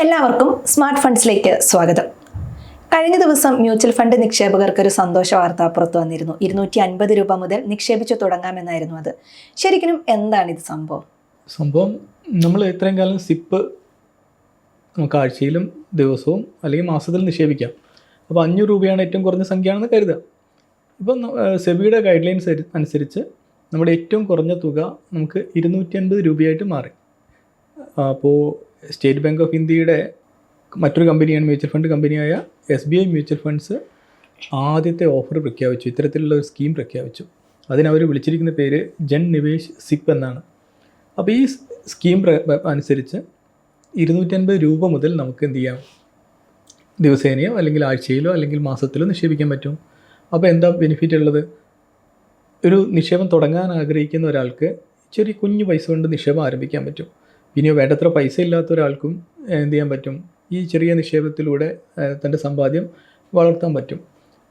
എല്ലാവർക്കും സ്മാർട്ട് ഫണ്ട്സിലേക്ക് സ്വാഗതം. കഴിഞ്ഞ ദിവസം മ്യൂച്വൽ ഫണ്ട് നിക്ഷേപകർക്ക് ഒരു സന്തോഷ വാർത്ത പുറത്തു വന്നിരുന്നു. ഇരുന്നൂറ്റി അൻപത് രൂപ മുതൽ നിക്ഷേപിച്ചു തുടങ്ങാമെന്നായിരുന്നു അത്. ശരിക്കും എന്താണ് ഇത് സംഭവം? സംഭവം നമ്മൾ ഇത്രയും കാലം സിപ്പ് നമുക്ക് ആഴ്ചയിലും ദിവസവും അല്ലെങ്കിൽ മാസത്തിൽ നിക്ഷേപിക്കാം. അപ്പോൾ അഞ്ഞൂറ് രൂപയാണ് ഏറ്റവും കുറഞ്ഞ സംഖ്യയാണെന്ന് കരുതുക. ഇപ്പം സെബിയുടെ ഗൈഡ് ലൈൻസ് അനുസരിച്ച് നമ്മുടെ ഏറ്റവും കുറഞ്ഞ തുക നമുക്ക് ഇരുന്നൂറ്റി അൻപത് രൂപയായിട്ട് മാറി. അപ്പോൾ സ്റ്റേറ്റ് ബാങ്ക് ഓഫ് ഇന്ത്യയുടെ മറ്റൊരു കമ്പനിയാണ് മ്യൂച്വൽ ഫണ്ട് കമ്പനിയായ S B I mutual funds ആദ്യത്തെ ഓഫർ പ്രഖ്യാപിച്ചു. ഇത്തരത്തിലുള്ള ഒരു സ്കീം പ്രഖ്യാപിച്ചു. അതിനവർ വിളിച്ചിരിക്കുന്ന പേര് ജൻ നിവേശ് സിപ്പ് എന്നാണ്. അപ്പോൾ ഈ സ്കീം അനുസരിച്ച് ഇരുന്നൂറ്റൻപത് രൂപ മുതൽ നമുക്ക് എന്ത് ചെയ്യാം? ദിവസേനയോ അല്ലെങ്കിൽ ആഴ്ചയിലോ അല്ലെങ്കിൽ മാസത്തിലോ നിക്ഷേപിക്കാൻ പറ്റും. അപ്പോൾ എന്താ ബെനിഫിറ്റ് ഉള്ളത്? ഒരു നിക്ഷേപം തുടങ്ങാൻ ആഗ്രഹിക്കുന്ന ഒരാൾക്ക് ചെറിയ കുഞ്ഞു പൈസ കൊണ്ട് നിക്ഷേപം ആരംഭിക്കാൻ പറ്റും. പിന്നെ വേണ്ടത്ര പൈസ ഇല്ലാത്ത ഒരാൾക്കും എന്ത് ചെയ്യാൻ പറ്റും? ഈ ചെറിയ നിക്ഷേപത്തിലൂടെ തന്റെ സമ്പാദ്യം വളർത്താൻ പറ്റും.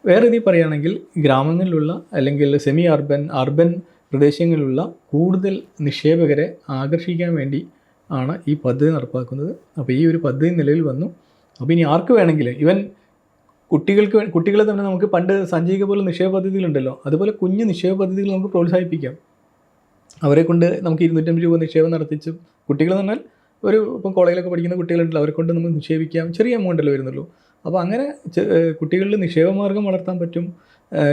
വേറെ രീതിയിൽ പറയുകയാണെങ്കിൽ ഗ്രാമങ്ങളിലുള്ള അല്ലെങ്കിൽ സെമി അർബൻ അർബൻ പ്രദേശങ്ങളിലുള്ള കൂടുതൽ നിക്ഷേപകരെ ആകർഷിക്കാൻ വേണ്ടി ആണ് ഈ പദ്ധതി നടപ്പാക്കുന്നത്. അപ്പോൾ ഈ ഒരു പദ്ധതി നിലവിൽ വന്നു. അപ്പോൾ ഇനി ആർക്ക് വേണമെങ്കിലും ഇവൻ കുട്ടികൾക്ക് കുട്ടികളെ തന്നെ നമുക്ക് പണ്ട് സഞ്ചയിക പോലെ നിക്ഷേപ പദ്ധതികളുണ്ടല്ലോ. അതുപോലെ കുഞ്ഞു നിക്ഷേപ പദ്ധതികൾ നമുക്ക് പ്രോത്സാഹിപ്പിക്കാം. അവരെ കൊണ്ട് നമുക്ക് ഇരുന്നൂറ്റമ്പത് രൂപ നിക്ഷേപം നടത്തിച്ച് കുട്ടികൾ എന്ന് പറഞ്ഞാൽ ഒരു ഇപ്പം കോളേജിലൊക്കെ പഠിക്കുന്ന കുട്ടികളുണ്ടല്ലോ അവരെ കൊണ്ട് നമുക്ക് നിക്ഷേപിക്കാം ചെറിയ എമൗണ്ടല്ലേ വരുന്നുള്ളൂ. അപ്പോൾ അങ്ങനെ കുട്ടികളിൽ നിക്ഷേപ കുട്ടികളിൽ നിക്ഷേപമാർഗം വളർത്താൻ പറ്റും.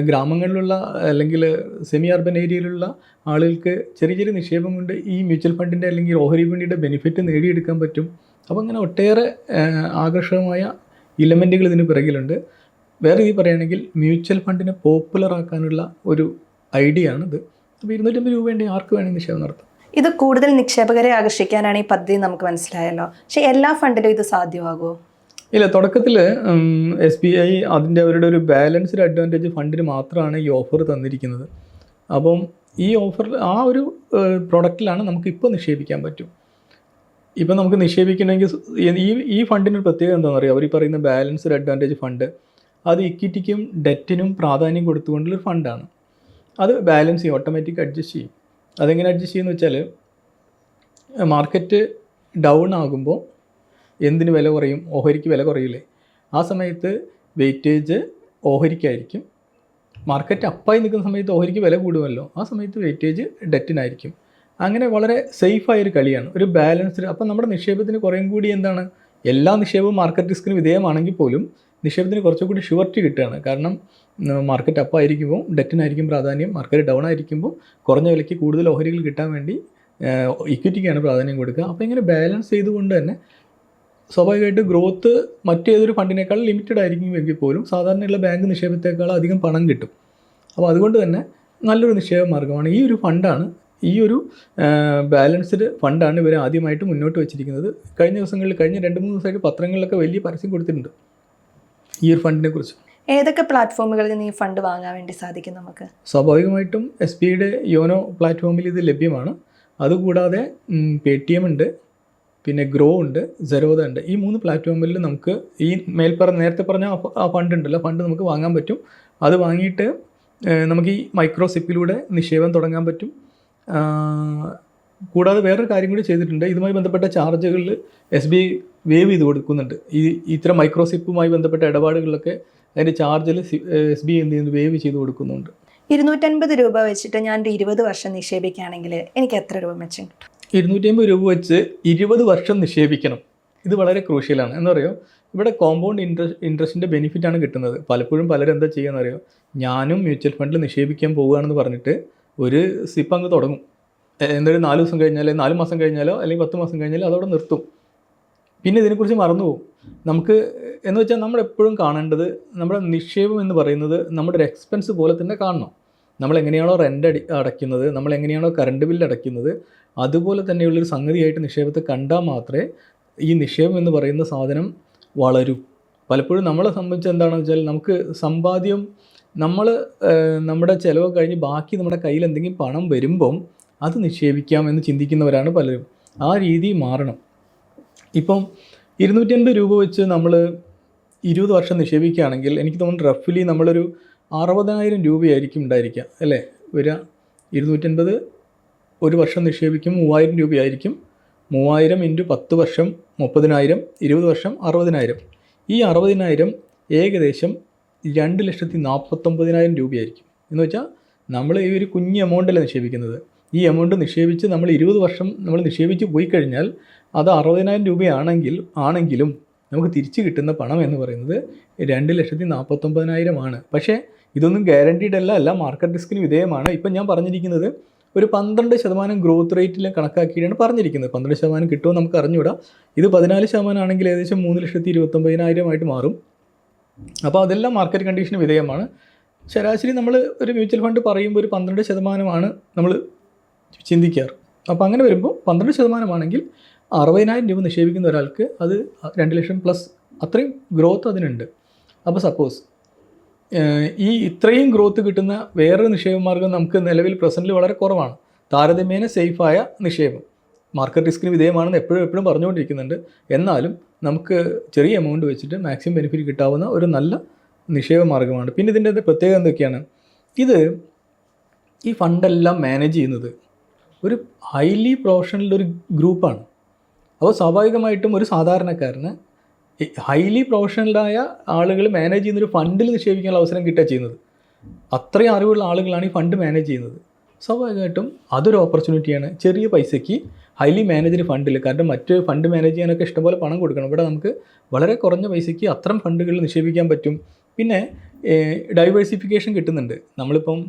ഗ്രാമങ്ങളിലുള്ള അല്ലെങ്കിൽ സെമി അർബൻ ഏരിയയിലുള്ള ആളുകൾക്ക് ചെറിയ ചെറിയ നിക്ഷേപം കൊണ്ട് ഈ മ്യൂച്വൽ ഫണ്ടിന്റെ അല്ലെങ്കിൽ ഓഹരി വിപണിയുടെ ബെനിഫിറ്റ് നേടിയെടുക്കാൻ പറ്റും. അപ്പോൾ അങ്ങനെ ഒട്ടേറെ ആകർഷകമായ ഇലമെന്റുകൾ ഇതിന് പിറകിലുണ്ട്. വേറെ രീതി പറയുകയാണെങ്കിൽ മ്യൂച്വൽ ഫണ്ടിനെ പോപ്പുലർ ആക്കാനുള്ള ഒരു ഐഡിയ ആണിത്. അപ്പോൾ ഇരുന്നൂറ്റമ്പത് രൂപ വേണ്ടി ആർക്ക് വേണമെങ്കിൽ നിക്ഷേപം നടത്താം. ഇത് കൂടുതൽ നിക്ഷേപകരെ ആകർഷിക്കാനാണ് ഈ പദ്ധതി നമുക്ക് മനസ്സിലായല്ലോ. പക്ഷെ എല്ലാ ഫണ്ടിലും ഇത് സാധ്യമാകുമോ ഇല്ല തുടക്കത്തിൽ എസ് ബി ഐ അതിന്റെ അവരുടെ ഒരു ബാലൻസ്ഡ് അഡ്വാന്റേജ് ഫണ്ടിന് മാത്രമാണ് ഈ ഓഫർ തന്നിരിക്കുന്നത്. അപ്പം ഈ ഓഫർ ആ ഒരു പ്രൊഡക്റ്റിലാണ് നമുക്ക് ഇപ്പോൾ നിക്ഷേപിക്കാൻ പറ്റും. ഇപ്പം നമുക്ക് നിക്ഷേപിക്കണമെങ്കിൽ ഈ ഈ ഫണ്ടിന് ഒരു പ്രത്യേകത എന്താണെന്ന് അറിയാം? അവർ പറയുന്ന ബാലൻസ്ഡ് അഡ്വാന്റേജ് ഫണ്ട് അത് ഇക്വിറ്റിക്കും ഡെറ്റിനും പ്രാധാന്യം കൊടുത്തുകൊണ്ടുള്ളൊരു ഫണ്ടാണ്. അത് ബാലൻസ് ചെയ്യും ഓട്ടോമാറ്റിക് അഡ്ജസ്റ്റ് ചെയ്യും. അതെങ്ങനെ അഡ്ജസ്റ്റ് ചെയ്യുമെന്ന് വെച്ചാൽ മാർക്കറ്റ് ഡൗൺ ആകുമ്പോൾ എന്തിന് വില കുറയും? ഓഹരിക്ക് വില കുറയില്ലേ ആ സമയത്ത് വെയിറ്റേജ് ഓഹരിക്കായിരിക്കും. മാർക്കറ്റ് അപ്പായി നിൽക്കുന്ന സമയത്ത് ഓഹരിക്ക് വില കൂടുമല്ലോ. ആ സമയത്ത് വെയിറ്റേജ് ഡെറ്റിനായിരിക്കും അങ്ങനെ വളരെ സേഫായൊരു കളിയാണ്. ഒരു ബാലൻസ്ഡ് അപ്പം നമ്മുടെ നിക്ഷേപത്തിന് കുറേയും കൂടി എന്താണ്? എല്ലാ നിക്ഷേപവും മാർക്കറ്റ് റിസ്കിന് വിധേയമാണെങ്കിൽ പോലും നിക്ഷേപത്തിന് കുറച്ചുകൂടി ഷുവർട്ടി കിട്ടുകയാണ്. കാരണം മാർക്കറ്റ് അപ്പ് ആയിരിക്കുമ്പോൾ ഡെറ്റിനായിരിക്കും പ്രാധാന്യം. മാർക്കറ്റ് ഡൗൺ ആയിരിക്കുമ്പോൾ കുറഞ്ഞ വിലയ്ക്ക് കൂടുതൽ ഓഹരികൾ കിട്ടാൻ വേണ്ടി ഇക്വിറ്റിക്കാണ് പ്രാധാന്യം കൊടുക്കുക. അപ്പോൾ ഇങ്ങനെ ബാലൻസ് ചെയ്തുകൊണ്ട് തന്നെ സ്വാഭാവികമായിട്ട് ഗ്രോത്ത് മറ്റേതൊരു ഫണ്ടിനേക്കാൾ ലിമിറ്റഡ് ആയിരിക്കുമെങ്കിൽ പോലും സാധാരണയുള്ള ബാങ്ക് നിക്ഷേപത്തേക്കാൾ അധികം പണം കിട്ടും. അപ്പോൾ അതുകൊണ്ട് തന്നെ നല്ലൊരു നിക്ഷേപ മാർഗമാണ് ഈ ഒരു ഫണ്ടാണ് ഈ ഒരു ബാലൻസ്ഡ് ഫണ്ടാണ് ഇവർ ആദ്യമായിട്ട് മുന്നോട്ട് വെച്ചിരിക്കുന്നത്. കഴിഞ്ഞ ദിവസങ്ങളിൽ കഴിഞ്ഞ രണ്ട് മൂന്ന് ദിവസമായിട്ട് പത്രങ്ങളിലൊക്കെ വലിയ പരസ്യം കൊടുത്തിട്ടുണ്ട് ഈ ഒരു ഫണ്ടിനെ കുറിച്ച്. ഏതൊക്കെ പ്ലാറ്റ്ഫോമുകളിൽ നിന്ന് ഈ ഫണ്ട് വാങ്ങാൻ വേണ്ടി സാധിക്കും നമുക്ക്? സ്വാഭാവികമായിട്ടും എസ് ബി ഐയുടെ യോനോ പ്ലാറ്റ്ഫോമിൽ ഇത് ലഭ്യമാണ്. അതുകൂടാതെ പേ ടി എം ഉണ്ട് പിന്നെ ഗ്രോ ഉണ്ട് സെറോദ ഉണ്ട്. ഈ മൂന്ന് പ്ലാറ്റ്ഫോമിൽ നമുക്ക് ഈ മേൽപ്പറ നേരത്തെ പറഞ്ഞ ആ ഫണ്ട് ഉണ്ടല്ലോ ഫണ്ട് നമുക്ക് വാങ്ങാൻ പറ്റും. അത് വാങ്ങിയിട്ട് നമുക്ക് ഈ മൈക്രോ സിപ്പിലൂടെ നിക്ഷേപം തുടങ്ങാൻ പറ്റും. കൂടാതെ വേറൊരു കാര്യം കൂടി ചെയ്തിട്ടുണ്ട്. ഇതുമായി ബന്ധപ്പെട്ട ചാർജുകളിൽ എസ് ബി ഐ വേവ് ചെയ്ത് കൊടുക്കുന്നുണ്ട്. ഈ ഇത്തരം മൈക്രോസിപ്പുമായി ബന്ധപ്പെട്ട ഇടപാടുകളിലൊക്കെ അതിന്റെ ചാർജിൽ എസ് ബി എന്ത് ചെയ്യുന്നു? വേവ് ചെയ്ത് കൊടുക്കുന്നുണ്ട്. ഇരുന്നൂറ്റൻപത് രൂപ വെച്ചിട്ട് ഞാൻ ഒരു ഇരുപത് വർഷം നിക്ഷേപിക്കുകയാണെങ്കിൽ എനിക്ക് എത്ര രൂപ മെച്ചം കിട്ടും? ഇരുന്നൂറ്റി അമ്പത് രൂപ വെച്ച് ഇരുപത് വർഷം നിക്ഷേപിക്കണം. ഇത് വളരെ ക്രൂഷ്യലാണ്. എന്താ പറയുക ഇവിടെ കോമ്പൗണ്ട് ഇൻട്രസ്റ്റ് ഇൻട്രസ്റ്റിന്റെ ആണ് കിട്ടുന്നത്. പലപ്പോഴും പലരും എന്താ ചെയ്യുക അറിയോ ഞാനും മ്യൂച്വൽ ഫണ്ടിൽ നിക്ഷേപിക്കാൻ പോവുകയാണെന്ന് പറഞ്ഞിട്ട് ഒരു സിപ്പ് അങ്ങ് തുടങ്ങും. എന്തായാലും എന്തൊരു നാല് ദിവസം കഴിഞ്ഞാലോ നാല് മാസം കഴിഞ്ഞാലോ അല്ലെങ്കിൽ പത്ത് മാസം കഴിഞ്ഞാലോ അതവിടെ നിർത്തും. പിന്നെ ഇതിനെക്കുറിച്ച് മറന്നു പോകും നമുക്ക് എന്ന് വെച്ചാൽ നമ്മൾ എപ്പോഴും കാണേണ്ടത് നമ്മുടെ നിക്ഷേപം എന്ന് പറയുന്നത് നമ്മുടെ ഒരു എക്സ്പെൻസ് പോലെ തന്നെ കാണണം. നമ്മൾ എങ്ങനെയാണോ റെന്റ് അടി അടയ്ക്കുന്നത് നമ്മൾ എങ്ങനെയാണോ കറണ്ട് ബില്ല് അടയ്ക്കുന്നത് അതുപോലെ തന്നെയുള്ളൊരു സംഗതിയായിട്ട് നിക്ഷേപത്തെ കണ്ടാൽ മാത്രമേ ഈ നിക്ഷേപം എന്ന് പറയുന്ന സാധനം വളരൂ. പലപ്പോഴും നമ്മളെ സംബന്ധിച്ച് എന്താണെന്ന് വെച്ചാൽ നമുക്ക് സമ്പാദ്യം നമ്മൾ നമ്മുടെ ചിലവ് കഴിഞ്ഞ് ബാക്കി നമ്മുടെ കയ്യിൽ എന്തെങ്കിലും പണം വരുമ്പം അത് നിക്ഷേപിക്കാം എന്ന് ചിന്തിക്കുന്നവരാണ് പലരും. ആ രീതി മാറണം. ഇപ്പം ഇരുന്നൂറ്റി അൻപത് രൂപ വെച്ച് നമ്മൾ ഇരുപത് വർഷം നിക്ഷേപിക്കുകയാണെങ്കിൽ എനിക്ക് തോന്നുന്നു റഫ്ലി നമ്മളൊരു അറുപതിനായിരം രൂപയായിരിക്കും ഉണ്ടായിരിക്കുക അല്ലേ? വരിക ഇരുന്നൂറ്റൻപത് ഒരു വർഷം നിക്ഷേപിക്കും മൂവായിരം രൂപയായിരിക്കും. മൂവായിരം ഇന്റു പത്ത് വർഷം മുപ്പതിനായിരം ഇരുപത് വർഷം അറുപതിനായിരം. ഈ അറുപതിനായിരം ഏകദേശം രണ്ട് ലക്ഷത്തി നാൽപ്പത്തൊമ്പതിനായിരം രൂപയായിരിക്കും. എന്ന് വെച്ചാൽ നമ്മൾ ഈ ഒരു കുഞ്ഞ് എമൗണ്ടല്ല നിക്ഷേപിക്കുന്നത്? ഈ എമൗണ്ട് നിക്ഷേപിച്ച് നമ്മൾ ഇരുപത് വർഷം നമ്മൾ നിക്ഷേപിച്ച് പോയി കഴിഞ്ഞാൽ അത് അറുപതിനായിരം രൂപയാണെങ്കിൽ ആണെങ്കിലും നമുക്ക് തിരിച്ച് കിട്ടുന്ന പണം എന്ന് പറയുന്നത് രണ്ട് ലക്ഷത്തി നാൽപ്പത്തൊമ്പതിനായിരമാണ് പക്ഷേ ഇതൊന്നും ഗ്യാരണ്ടീഡ് അല്ല അല്ല മാർക്കറ്റ് റിസ്കിന് വിധേയമാണ്. ഇപ്പം ഞാൻ പറഞ്ഞിരിക്കുന്നത് ഒരു പന്ത്രണ്ട് ശതമാനം ഗ്രോത്ത് റേറ്റിൽ കണക്കാക്കിയിട്ടാണ് പറഞ്ഞിരിക്കുന്നത്. പന്ത്രണ്ട് ശതമാനം കിട്ടുമോ നമുക്ക് അറിഞ്ഞുകൂടാ. ഇത് പതിനാല് ശതമാനം ആണെങ്കിൽ ഏകദേശം മൂന്ന് ലക്ഷത്തി ഇരുപത്തൊമ്പതിനായിരമായിട്ട് മാറും. അപ്പോൾ അതെല്ലാം മാർക്കറ്റ് കണ്ടീഷന് വിധേയമാണ്. ശരാശരി നമ്മൾ ഒരു മ്യൂച്വൽ ഫണ്ട് പറയുമ്പോൾ ഒരു പന്ത്രണ്ട് ശതമാനമാണ് നമ്മൾ ചിന്തിക്കാറ്. അപ്പോൾ അങ്ങനെ വരുമ്പോൾ പന്ത്രണ്ട് ശതമാനമാണെങ്കിൽ അറുപതിനായിരം രൂപ നിക്ഷേപിക്കുന്ന ഒരാൾക്ക് അത് രണ്ട് ലക്ഷം പ്ലസ് അത്രയും ഗ്രോത്ത് അതിനുണ്ട്. അപ്പോൾ സപ്പോസ് ഈ ഇത്രയും ഗ്രോത്ത് കിട്ടുന്ന വേറൊരു നിക്ഷേപ മാർഗം നമുക്ക് നിലവിൽ പ്രസന്റിൽ വളരെ കുറവാണ്. താരതമ്യേന സേഫായ നിക്ഷേപം. മാർക്കറ്റ് റിസ്കിന് വിധേയമാണെന്ന് എപ്പോഴും എപ്പോഴും പറഞ്ഞുകൊണ്ടിരിക്കുന്നുണ്ട്. എന്നാലും നമുക്ക് ചെറിയ എമൗണ്ട് വെച്ചിട്ട് മാക്സിമം ബെനിഫിറ്റ് കിട്ടാവുന്ന ഒരു നല്ല നിക്ഷേപ മാർഗമാണ്. പിന്നെ ഇതിന്റെ പ്രത്യേകത എന്തൊക്കെയാണ്? ഇത് ഈ ഫണ്ടെല്ലാം മാനേജ് ചെയ്യുന്നത് ഒരു ഹൈലി പ്രൊഫഷണൽ ഒരു ഗ്രൂപ്പാണ്. അപ്പോൾ സ്വാഭാവികമായിട്ടും ഒരു സാധാരണക്കാരന് ഹൈലി പ്രൊഫഷണലായ ആളുകൾ മാനേജ് ചെയ്യുന്നൊരു ഫണ്ടിൽ നിക്ഷേപിക്കാനുള്ള അവസരം കിട്ടുക ചെയ്യുന്നത്. അത്രയും അറിവുള്ള ആളുകളാണ് ഈ ഫണ്ട് മാനേജ് ചെയ്യുന്നത്. സ്വാഭാവികമായിട്ടും അതൊരു ഓപ്പർച്യൂണിറ്റിയാണ് ചെറിയ പൈസയ്ക്ക് ഹൈലി മാനേജ്ഡ് ഫണ്ടിൽ കാരണം മറ്റ് ഫണ്ട് മാനേജ് ചെയ്യാനൊക്കെ ഇഷ്ടംപോലെ പണം കൊടുക്കണം. ഇവിടെ നമുക്ക് വളരെ കുറഞ്ഞ പൈസയ്ക്ക് അത്തരം ഫണ്ടുകളിൽ നിക്ഷേപിക്കാൻ പറ്റും. പിന്നെ ഡൈവേഴ്സിഫിക്കേഷൻ കിട്ടുന്നുണ്ട്. നമ്മളിപ്പം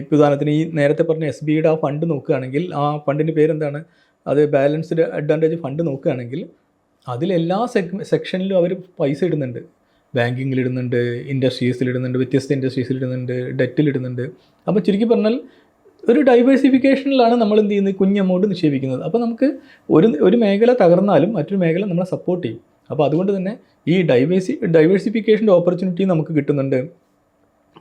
ഇപ്പോൾ ഉദാഹരണത്തിന് ഈ നേരത്തെ പറഞ്ഞ എസ് ബിയുടെ ആ ഫണ്ട് നോക്കുകയാണെങ്കിൽ ആ ഫണ്ടിന്റെ പേരെന്താണ്? അത് ബാലൻസ്ഡ് അഡ്വാന്റേജ് ഫണ്ട് നോക്കുകയാണെങ്കിൽ അതിലെല്ലാ സെഗ് സെക്ഷനിലും അവർ പൈസ ഇടുന്നുണ്ട്. ഇൻഡസ്ട്രീസിൽ ഇടുന്നുണ്ട് വ്യത്യസ്ത ഡെറ്റിൽ ഇടുന്നുണ്ട് അപ്പോൾ ചുരുക്കി പറഞ്ഞാൽ ഒരു ഡൈവേഴ്സിഫിക്കേഷനിലാണ് നമ്മൾ എന്ത് ചെയ്യുന്നത്? കുഞ്ഞ് എമൗണ്ട് നിക്ഷേപിക്കുന്നത്. അപ്പോൾ നമുക്ക് ഒരു ഒരു മേഖല തകർന്നാലും മറ്റൊരു മേഖല നമ്മളെ സപ്പോർട്ട് ചെയ്യും. അപ്പോൾ അതുകൊണ്ട് തന്നെ ഈ ഡൈവേഴ്സി ഡൈവേഴ്സിഫിക്കേഷന്റെ ഓപ്പർച്യൂണിറ്റി നമുക്ക് കിട്ടുന്നുണ്ട്.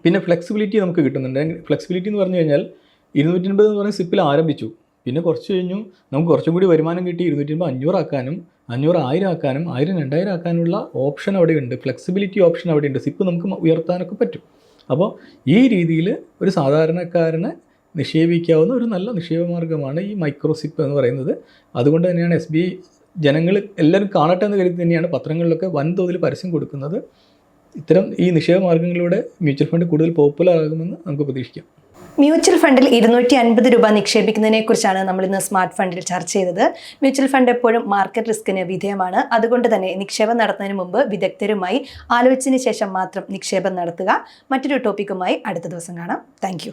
പിന്നെ ഫ്ലെക്സിബിലിറ്റി നമുക്ക് കിട്ടുന്നുണ്ട്. ഫ്ലെക്സിബിലിറ്റി എന്ന് പറഞ്ഞു കഴിഞ്ഞാൽ ഇരുന്നൂറ്റി അൻപത് എന്ന് പറഞ്ഞ സിപ്പിൽ ആരംഭിച്ചു. പിന്നെ കുറച്ച് കഴിഞ്ഞു. നമുക്ക് കുറച്ചും കൂടി വരുമാനം കിട്ടി ഇരുന്നൂറ്റി അൻപത് അഞ്ഞൂറാക്കാനും അഞ്ഞൂറ് ആയിരം ആക്കാനും ആയിരം രണ്ടായിരം ആക്കാനുള്ള ഓപ്ഷൻ അവിടെ ഉണ്ട്. ഫ്ലെക്സിബിലിറ്റി ഓപ്ഷൻ അവിടെ ഉണ്ട്. സിപ്പ് നമുക്ക് ഉയർത്താനൊക്കെ പറ്റും. അപ്പോൾ ഈ രീതിയിൽ ഒരു സാധാരണക്കാരനെ നിക്ഷേപിക്കാവുന്ന ഒരു നല്ല നിക്ഷേപ മാർഗമാണ് ഈ മൈക്രോ സിപ്പ് എന്ന് പറയുന്നത്. അതുകൊണ്ട് തന്നെയാണ് എസ് ബി ജനങ്ങൾ എല്ലാവരും കാണട്ടെ എന്ന് കരുതി തന്നെയാണ് പത്രങ്ങളിലൊക്കെ വൻതോതിൽ പരസ്യം കൊടുക്കുന്നത്. ഇത്തരം ഈ നിക്ഷേപ മാർഗങ്ങളിലൂടെ മ്യൂച്വൽ ഫണ്ട് കൂടുതൽ പോപ്പുലർ ആകുമെന്ന് നമുക്ക് പ്രതീക്ഷിക്കാം. മ്യൂച്വൽ ഫണ്ടിൽ ഇരുന്നൂറ്റി അൻപത് രൂപ നിക്ഷേപിക്കുന്നതിനെ കുറിച്ചാണ് നമ്മൾ ഇന്ന് സ്മാർട്ട് ഫണ്ടിൽ ചർച്ച ചെയ്തത്. മ്യൂച്വൽ ഫണ്ട് എപ്പോഴും മാർക്കറ്റ് റിസ്കിന് വിധേയമാണ്. അതുകൊണ്ട് തന്നെ നിക്ഷേപം നടത്തുന്നതിന് മുമ്പ് വിദഗ്ധരുമായി ആലോചിച്ചതിന് ശേഷം മാത്രം നിക്ഷേപം നടത്തുക. മറ്റൊരു ടോപ്പിക്കുമായി അടുത്ത ദിവസം കാണാം. താങ്ക്